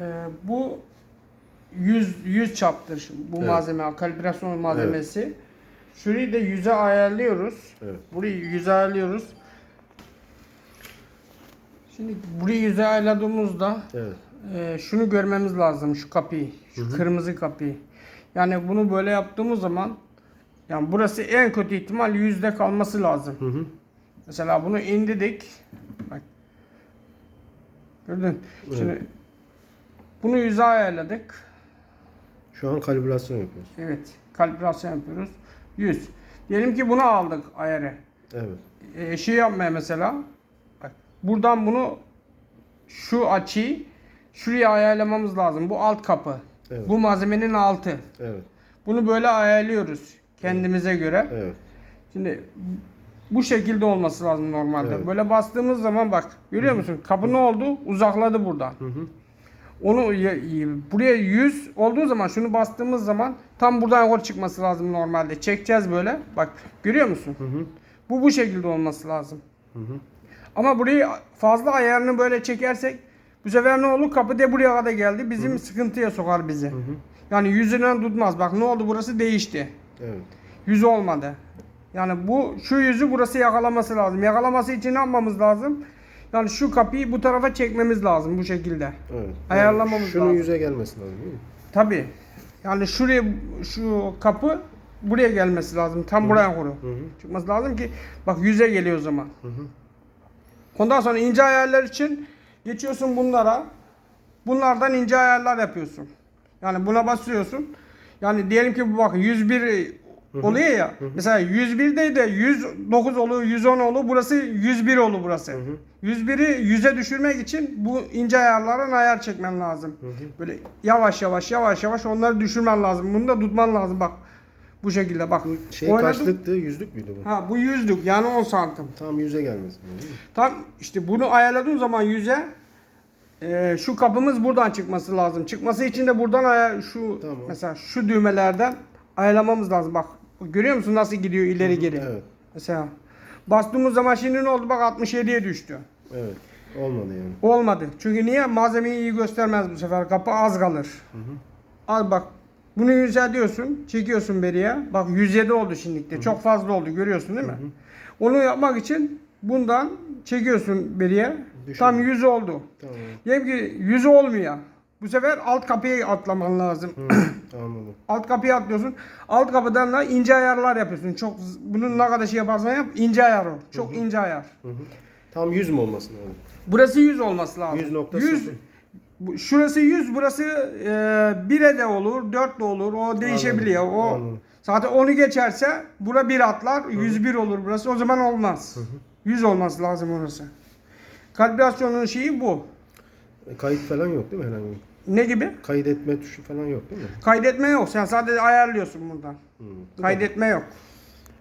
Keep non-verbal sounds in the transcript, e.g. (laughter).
Ee, bu 100 100 çaptır şimdi bu Evet. malzeme, kalibrasyon malzemesi. Şurayı da 100'e ayarlıyoruz. Evet. Burayı 100'e ayarlıyoruz. Şimdi burayı 100'e ayarladığımızda Evet. e, şunu görmemiz lazım şu kapıyı, şu kırmızı kapıyı. Yani bunu böyle yaptığımız zaman yani burası en kötü ihtimal yüzde kalması lazım. Hı hı. Mesela bunu indirdik. Bak. Gördün. Şimdi bunu yüze ayarladık. Şu an kalibrasyon yapıyoruz. Evet. Kalibrasyon yapıyoruz. 100. Diyelim ki bunu aldık ayarı. Evet. Ee, şey yapmaya mesela. Bak. Buradan bunu şu açıyı şuraya ayarlamamız lazım. Bu alt kapı. Evet. Bu malzemenin altı. Evet. Bunu böyle ayarlıyoruz kendimize göre. Evet. Şimdi bu şekilde olması lazım normalde. Evet. Böyle bastığımız zaman bak görüyor musun? Kapı ne oldu? Uzakladı buradan. Hı hı. Onu buraya 100 olduğu zaman şunu bastığımız zaman tam buradan yukarı çıkması lazım normalde. Çekeceğiz böyle. Bak görüyor musun? Hı hı. Bu bu şekilde olması lazım. Hı hı. Ama burayı fazla ayarını böyle çekersek bu sefer ne olur? Kapı de buraya kadar geldi. Bizim sıkıntıya sokar bizi. Hı hı. Yani yüzünden tutmaz. Bak ne oldu? Burası değişti. Evet. Yüz olmadı. Yani bu şu yüzü burası yakalaması lazım. Yakalaması için ne yapmamız lazım? Yani şu kapıyı bu tarafa çekmemiz lazım bu şekilde. Evet. Ayarlamamız Şunun lazım. yüze gelmesi lazım değil mi? Tabi. Yani şuraya şu kapı buraya gelmesi lazım. Tam buraya koru. Hı hı. Çıkması lazım ki bak yüze geliyor o zaman. Hı hı. Ondan sonra ince ayarlar için geçiyorsun bunlara. Bunlardan ince ayarlar yapıyorsun. Yani buna basıyorsun. Yani diyelim ki bu bak 101 oluyor ya. Mesela 101'de de 109 olur, 110 olur. Burası 101 olur burası. 101'i 100'e düşürmek için bu ince ayarlardan ayar çekmen lazım. Böyle yavaş yavaş yavaş yavaş onları düşürmen lazım. Bunu da tutman lazım bak. Bu şekilde bak. Şey Oynadım. kaçlıktı? Yüzlük müydü bu? Ha bu yüzlük yani 10 santim. Tam yüze mi? Tam işte bunu ayarladığın zaman yüze e, şu kapımız buradan çıkması lazım. Çıkması için de buradan aya şu Tamam. mesela şu düğmelerden ayarlamamız lazım. Bak görüyor musun nasıl gidiyor ileri geri. Evet. Mesela bastığımız zaman şimdi ne oldu? Bak 67'ye düştü. Evet. Olmadı yani. Olmadı. Çünkü niye? Malzemeyi iyi göstermez bu sefer. Kapı az kalır. Al bak. Bunu yükseltiyorsun. Çekiyorsun beriye. Bak 107 oldu şimdilikte. Çok fazla oldu. Görüyorsun değil mi? Onu yapmak için bundan çekiyorsun beriye. Düşün. Tam 100 oldu. Tamam. Diyelim ki 100 olmuyor. Bu sefer alt kapıya atlaman lazım. Hı. (clears throat) Anladım. alt kapıya atlıyorsun. Alt kapıdan da ince ayarlar yapıyorsun. Çok bunun ne kadar şey yaparsan yap ince ayar o. Çok ince ayar. Hı hı. Tam 100 mü olması lazım? Burası 100 olması lazım. 100.0. 100 bu- Şurası 100, burası e, 1'e de olur, 4 de olur. O değişebiliyor. O anladım. zaten onu geçerse bura 1 atlar, 101 olur burası. O zaman olmaz. 100 olması lazım orası. Kalibrasyonun şeyi bu. E, Kayıt falan yok değil mi herhangi bir? Ne gibi? Kaydetme tuşu falan yok değil mi? Kaydetme yok. Sen sadece ayarlıyorsun buradan. Hı. Bu Kaydetme yok.